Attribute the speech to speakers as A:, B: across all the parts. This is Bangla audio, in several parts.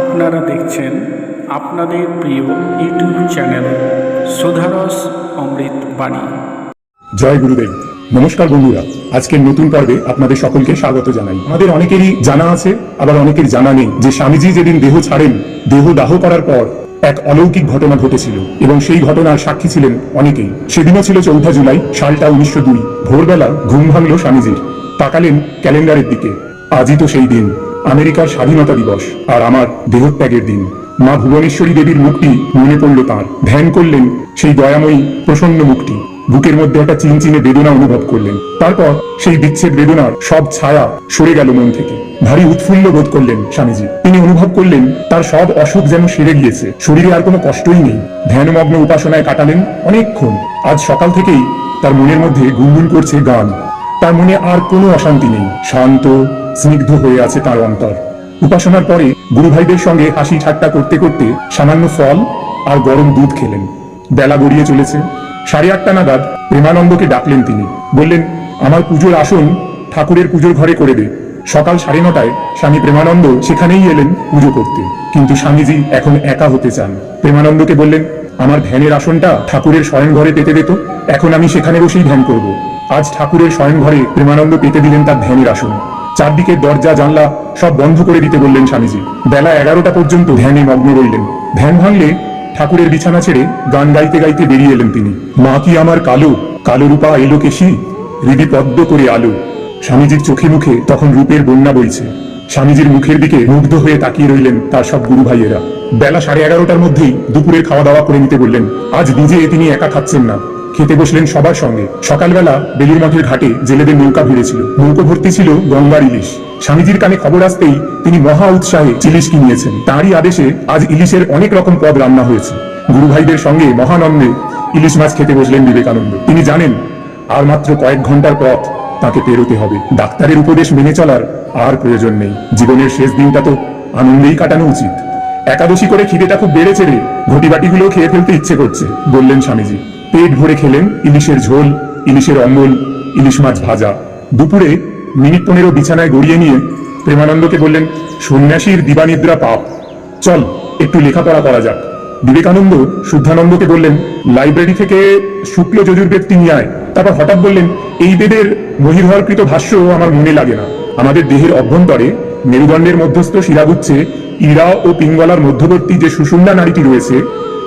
A: আপনারা দেখছেন আপনাদের প্রিয় ইউটিউব চ্যানেল সুধারস অমৃত বাণী।
B: জয় গুরুদেব। নমস্কার বন্ধুরা। আজকের নতুন পর্বে আপনাদের সকলকে স্বাগত জানাই। আমাদের অনেকেরই জানা আছে, আবার অনেকের জানা নেই যে স্বামীজি যেদিন দেহ ছাড়েন, দেহ দাহ করার পর এক অলৌকিক ঘটনা ঘটেছিল এবং সেই ঘটনার সাক্ষী ছিলেন অনেকেই। সেদিনও ছিল চৌঠা জুলাই, সালটা উনিশশো দুই। ভোরবেলা ঘুম ভাঙল স্বামীজির। তাকালেন ক্যালেন্ডারের দিকে। আজই তো সেই দিন। আমেরিকার স্বাধীনতা দিবস আর আমার দেহত্যাগের দিন। মা ভুবনেশ্বরী দেবীর মুখটি মনে পড়ল তাঁর। ধ্যান করলেন সেই দয়াময়ী, প্রসন্ন মুখটি বুকের মধ্যে একটা চিনচিনে বেদনা অনুভব করলেন। তারপর সেই বিচ্ছেদ বেদনার সব ছায়া সরে গেল মন থেকে। ভারী উৎফুল্ল বোধ করলেন স্বামীজি। তিনি অনুভব করলেন তার সব অসুখ যেন সেরে গিয়েছে। শরীরে আর কোনো কষ্টই নেই। ধ্যানমগ্ন উপাসনায় কাটালেন অনেকক্ষণ। আজ সকাল থেকেই তার মনের মধ্যে গুনগুন করছে গান। তার মনে আর কোনো অশান্তি নেই। শান্ত স্নিগ্ধ হয়ে আছে তার অন্তর। উপাসনার পরে গুরু ভাইদের সঙ্গে হাসি ঠাট্টা করতে করতে সামান্য ফল আর গরম দুধ খেলেন। বেলা গড়িয়ে চলেছে। সাড়ে আটটা নাগাদ প্রেমানন্দকে ডাকলেন তিনি। বললেন, আমার পুজোর আসন ঠাকুরের পুজোর ঘরে করে দে। সকাল সাড়ে নটায় স্বামী প্রেমানন্দ সেখানেই এলেন পুজো করতে। কিন্তু স্বামীজি এখন একা হতে চান। প্রেমানন্দকে বললেন, আমার ধ্যানের আসনটা ঠাকুরের শয়ন ঘরে পেতে দিত এখন আমি সেখানে বসেই ধ্যান করব। আজ ঠাকুরের শয়ন ঘরে প্রেমানন্দ পেতে দিলেন তার ধ্যানের আসন। চারদিকে দরজা, জানলা সব বন্ধ করে দিতে বললেন স্বামীজি। বেলা এগারোটা পর্যন্ত ধ্যানে মগ্ন রইলেন। ধ্যান ভাঙলে ঠাকুরের বিছানা ছেড়ে গান গাইতে গাইতে বেরিয়ে এলেন তিনি। মা কি আমার কালো? কালো রূপা এলো কেশি হৃদি পদ্ম করে আলো। স্বামীজির চোখে মুখে তখন রূপের বন্যা বইছে। স্বামীজির মুখের দিকে মুগ্ধ হয়ে তাকিয়ে রইলেন তার সব গুরু ভাইয়েরা। বেলা সাড়ে এগারোটার মধ্যেই দুপুরের খাওয়া দাওয়া করে নিতে বললেন, আজ নিজে তিনি একা খাচ্ছেন না। খেতে বসলেন সবার সঙ্গে। সকালবেলা বেলুর মঠের ঘাটে জেলেদের নৌকা ভিড়েছিল। নৌকো ভর্তি ছিল গঙ্গার ইলিশ। স্বামীজির কানে খবর আসতেই তিনি মহা উৎসাহে ইলিশ কিনিয়েছেন। তারই আদেশে আজ ইলিশের অনেক রকম পদ রান্না হয়েছে। গুরু ভাইদের সঙ্গে মহানন্দে ইলিশ মাছ খেতে বসলেন বিবেকানন্দ। তিনি জানেন, আর মাত্র কয়েক ঘণ্টার পথ তাকে পেরোতে হবে। ডাক্তারের উপদেশ মেনে চলার আর প্রয়োজন নেই। জীবনের শেষ দিনটা তো আনন্দেই কাটানো উচিত। একাদশী করে খিদেটা খুব বেড়েছে রে। ঘটি বাটিগুলো খেয়ে ফেলতে ইচ্ছে করছে, বললেন স্বামীজি। পেট ভরে খেলেন ইলিশের ঝোল, ইলিশের অম্বল ইলিশ মাছ ভাজা। দুপুরে মিনিট পনেরো বিছানায় গড়িয়ে নিয়ে প্রেমানন্দকে বললেন, সন্ন্যাসীর দিবানিদ্রা পাপ। চল, একটু লেখাপড়া করা যাক। বিবেকানন্দ শুদ্ধানন্দকে বললেন, লাইব্রেরি থেকে শুক্ল যজুর্বেদটি নিয়ে আয়। তারপর হঠাৎ বললেন, এই বেদের মহির্হরকৃত ভাষ্য আমার মনে লাগে না। আমাদের দেহের অভ্যন্তরে মেরুদণ্ডের মধ্যস্থ শিরাগুচ্ছে ইরা ও পিঙ্গলার মধ্যবর্তী যে সুষুম্না নারীটি রয়েছে,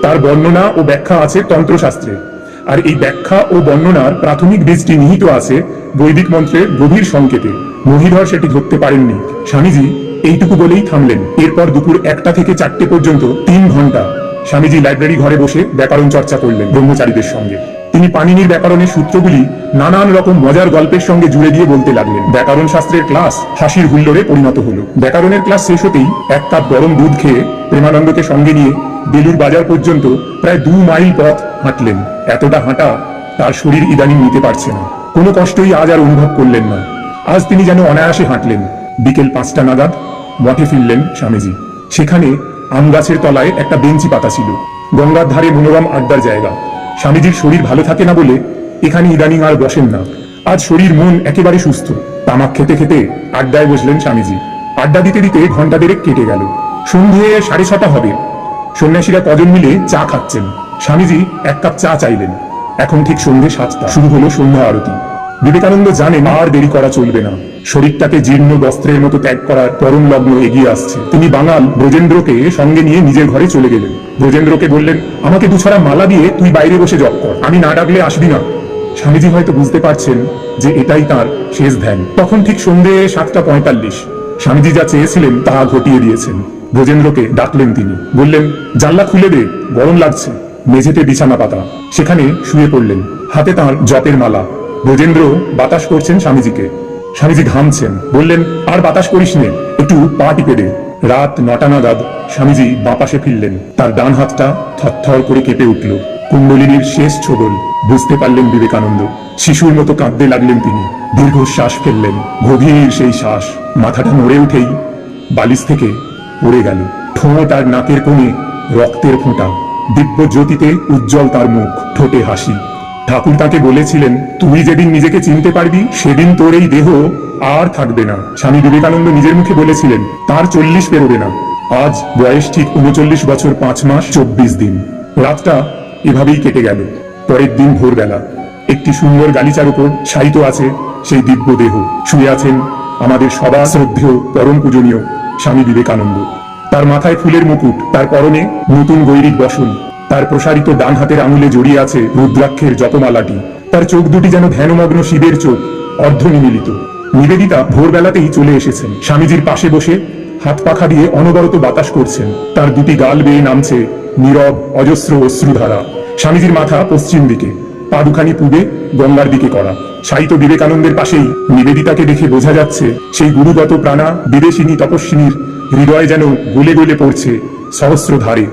B: তার বর্ণনা ও ব্যাখ্যা আছে তন্ত্রশাস্ত্রে। আর এই ব্যাখ্যা ও বর্ণনার প্রাথমিক বীজটি নিহিত আছে বৈদিক মন্ত্রের গভীর সংকেতে। মহিধর সেটি ধরতে পারেননি। স্বামীজি এইটুকু বলেই থামলেন। এরপর দুপুর একটা থেকে চারটে পর্যন্ত তিন ঘণ্টা স্বামীজি লাইব্রেরি ঘরে বসে ব্যাকরণ চর্চা করলেন ব্রহ্মচারীদের সঙ্গে। তিনি পানিনির ব্যাকরণের সূত্রগুলি নানান রকম মজার গল্পের সঙ্গে জুড়ে দিয়ে বলতে লাগলেন। ব্যাকরণ শাস্ত্রের ক্লাস হাসির হুল্লোড়ে পরিণত হলো। ব্যাকরণের ক্লাস শেষ হতেই এক কাপ গরম দুধ খেয়ে প্রেমানন্দকে সঙ্গে নিয়ে বেলুর বাজার পর্যন্ত প্রায় দু মাইল পথ হাঁটলেন। এতটা হাঁটা তার শরীর ইদানিং নিতে পারছে না। কোনো কষ্টই আজ আর অনুভব করলেন না। আজ তিনি যেন অনায়াসে হাঁটলেন। বিকেল পাঁচটা নাগাদ মঠে ফিরলেন স্বামীজি। সেখানে আম গাছের তলায় একটা বেঞ্চি পাতা ছিল। গঙ্গার ধারে মনোরম আড্ডার জায়গা। স্বামীজির শরীর ভালো থাকে না বলে এখানে ইদানিং আর বসেন না। আজ শরীর মন একেবারে সুস্থ। তামাক খেতে খেতে আড্ডায় বসলেন স্বামীজি। আড্ডা দিতে দিতে ঘণ্টা দেড়েক কেটে গেল। সন্ধে সাড়ে ছটা হবে। সন্ন্যাসীরা কজন মিলে চা খাচ্ছেন। স্বামীজি এক কাপ চা চাইলেন। এখন ঠিক সন্ধে সাতটা। শুরু হলো সন্ধ্যা আরতি। বিবেকানন্দ জানেন আর দেরি করা চলবে না। শরীরটাকে জীর্ণ বস্ত্রের মতো ত্যাগ করার পরম লগ্ন এগিয়ে আসছে। তিনি বাঙাল ব্রজেন্দ্রকে সঙ্গে নিয়ে নিজের ঘরে চলে গেলেন। ব্রজেন্দ্রকে বললেন, আমাকে দুছড়া মালা দিয়ে তুই বাইরে বসে জপ কর। আমি না ডাকলে আসবি না। স্বামীজি হয়তো বুঝতে পারছেন যে এটাই তার শেষ ধ্যান। তখন ঠিক সন্ধে সাতটা পঁয়তাল্লিশ। স্বামীজি যা চেয়েছিলেন তা ঘটিয়ে দিয়েছেন। ব্রজেন্দ্রকে ডাকলেন তিনি। বললেন, জানলা খুলে দে, গরম লাগছে, মেঝেতে বিছানা পাতা। সেখানে শুয়ে পড়লেন। হাতে তাঁর জপের মালা। ব্রজেন্দ্র বাতাস করছেন স্বামীজিকে। স্বামীজি ঘামছেন। বললেন, আর বাতাস করিস নে, একটু পা টিপে দে। রাত নটা নাগাদ স্বামীজি বাঁপাশে ফিরলেন। তার ডান হাতটা থরথর করে কেঁপে উঠল। কুণ্ডলিনীর শেষ ছোবল। বুঝতে পারলেন বিবেকানন্দ, শিশুর মতো কাঁদতে লাগলেন তিনি। দীর্ঘ শ্বাস ফেললেন, গভীর সেই শ্বাস। মাথাটা নড়ে উঠেই বালিশ থেকে পড়ে গেল। ঠোঁট আর নাকের কোণে রক্তের ফোঁটা। দিব্য জ্যোতিতে উজ্জ্বল তার মুখ, ঠোঁটে হাসি। ঠাকুর তাকে বলেছিলেন, তুই যেদিন নিজেকে চিনতে পারবি, সেদিন তোর এই দেহ আর থাকবে না। স্বামী বিবেকানন্দ নিজের মুখে বলেছিলেন, তার চল্লিশ পেরোবে না। আজ বয়স ঠিক উনচল্লিশ বছর পাঁচ মাস চব্বিশ দিন। রাতটা এভাবেই কেটে গেল। পরের দিন ভোরবেলা। একটি সুন্দর গালিচার উপর শায়িত আছে সেই দিব্য দেহ। শুয়ে আছেন আমাদের সবার শ্রদ্ধেয় পরম পূজনীয় স্বামী বিবেকানন্দ। তার মাথায় ফুলের মুকুট, তার পরনে নতুন গৈরিক বসন, তার প্রসারিত ডান হাতের আঙুলে জড়িয়ে আছে রুদ্রাক্ষের জপমালাটি তার চোখ দুটি যেন ধ্যানমগ্ন শিবের চোখ অর্ধ নিমিলিত নিবেদিতা ভোরবেলাতেই চলে এসেছেন। স্বামীজির পাশে বসে হাত পাখা দিয়ে অনবরত বাতাস করছেন। তার দুটি গাল বেয়ে নামছে নীরব, অজস্র অশ্রুধারা। স্বামীজির মাথা পশ্চিম দিকে। পা দুখানি পূবে গঙ্গার দিকে করা। সাহিত্য বিবেকানন্দের পাশেই নিবেদিতাকে দেখে বোঝা যাচ্ছে, সেই গুরুগত প্রাণা বিদেশিনী তপস্বিনীর হৃদয় যেন গলে গলে পড়ছে সহস্র ধারে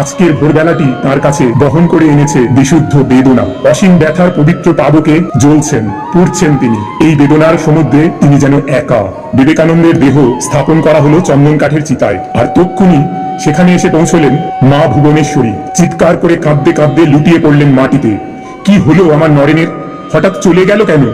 B: আজকের ভোরবেলাটি তার কাছে বহন করে এনেছে বিশুদ্ধ বেদনা। অসীম ব্যথার পবিত্র পাবকে জ্বলছেন, পুড়ছেন তিনি। এই বেদনার সমুদ্রে তিনি যেন একা। বিবেকানন্দের দেহ স্থাপন করা হলো চন্দন কাঠের চিতায়। আর তক্ষুনি সেখানে এসে পৌঁছলেন মা ভুবনেশ্বরী। চিৎকার করে কাঁদতে কাঁদতে লুটিয়ে পড়লেন মাটিতে। কি হলো আমার নরেনের? হঠাৎ চলে গেল কেন?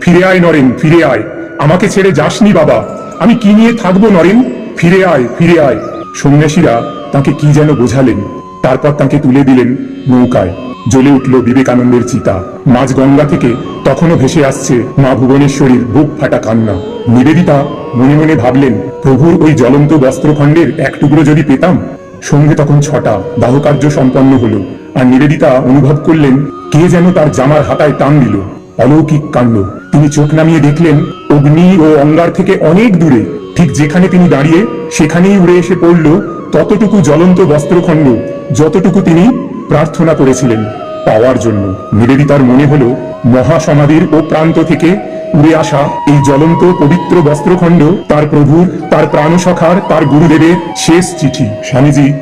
B: ফিরে আয় নরেন, ফিরে আয়। আমাকে ছেড়ে যাসনি বাবা। আমি কি নিয়ে থাকব নরেন? ফিরে আয় ফিরে আয়। সন্ন্যাসীরা তাকে কি যেন বোঝালেন। তারপর তাকে তুলে দিলেন নৌকায়। জ্বলে উঠল বিবেকানন্দের চিতা। মাঝ গঙ্গা থেকে তখনও ভেসে আসছে মা ভুবনেশ্বরীর বুক ফাটা কান্না। নিবেদিতা মনে মনে ভাবলেন, প্রভুর ওই জ্বলন্ত বস্ত্রখণ্ডের এক টুকরো যদি পেতাম সঙ্গে তখন ছটা দাহকার্য সম্পন্ন হলো, আর নিবেদিতা অনুভব করলেন, কে যেন তার জামার হাতায় টান দিল। অলৌকিক কাণ্ড। তিনি চোখ নামিয়ে দেখলেন, অগ্নি ও অঙ্গার থেকে অনেক দূরে, ঠিক যেখানে তিনি দাঁড়িয়ে, সেখানেই উড়ে এসে পড়ল ততটুকু জ্বলন্ত বস্ত্রখণ্ড, যতটুকু তিনি প্রার্থনা করেছিলেন। পাওয়ার জন্য। নিবেদিতার মনে হলো, মহাসমাধির ও প্রান্ত থেকে উড়ে আসা এই জ্বলন্ত পবিত্র বস্ত্রখণ্ড, তার প্রভুর, তার প্রাণসখার তার গুরুদেবের শেষ চিঠি। স্বামীজি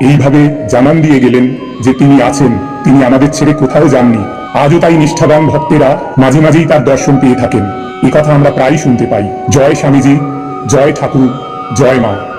B: এইভাবে জানান দিয়ে গেলেন যে তিনি আছেন, তিনি আমাদের ছেড়ে কোথাও যাননি। আজও তাই নিষ্ঠাবান ভক্তেরা মাঝে মাঝেই তার দর্শন পেয়ে থাকেন। কথা আমরা প্রায়ই শুনতে পাই। জয় স্বামীজি, জয় ঠাকুর, জয় মা।